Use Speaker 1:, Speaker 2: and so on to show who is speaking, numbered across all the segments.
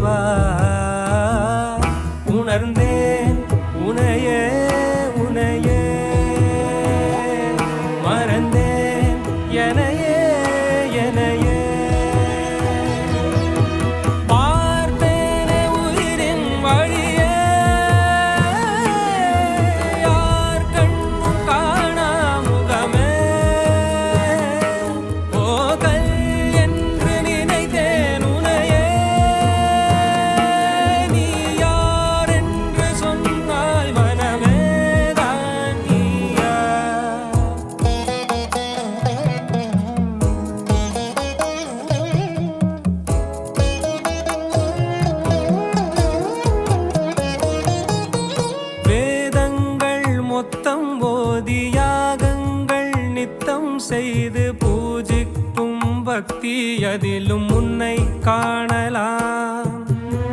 Speaker 1: தேவா உணர்ந்தேன் உனையே உனையே. மறந்தேன் ஓதி யாகங்கள் நித்தம் செய்து பூஜிக்கும் பக்தி அதிலும் உன்னை காணலாம்.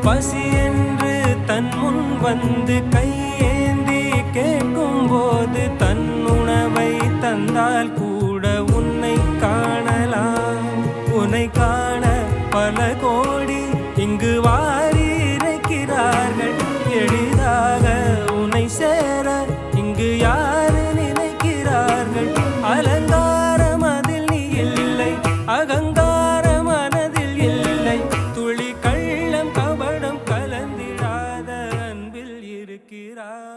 Speaker 1: பசி என்று தன் முன் வந்து கையேந்தி கேட்கும் போது தன் உணவை தந்தால் fikirah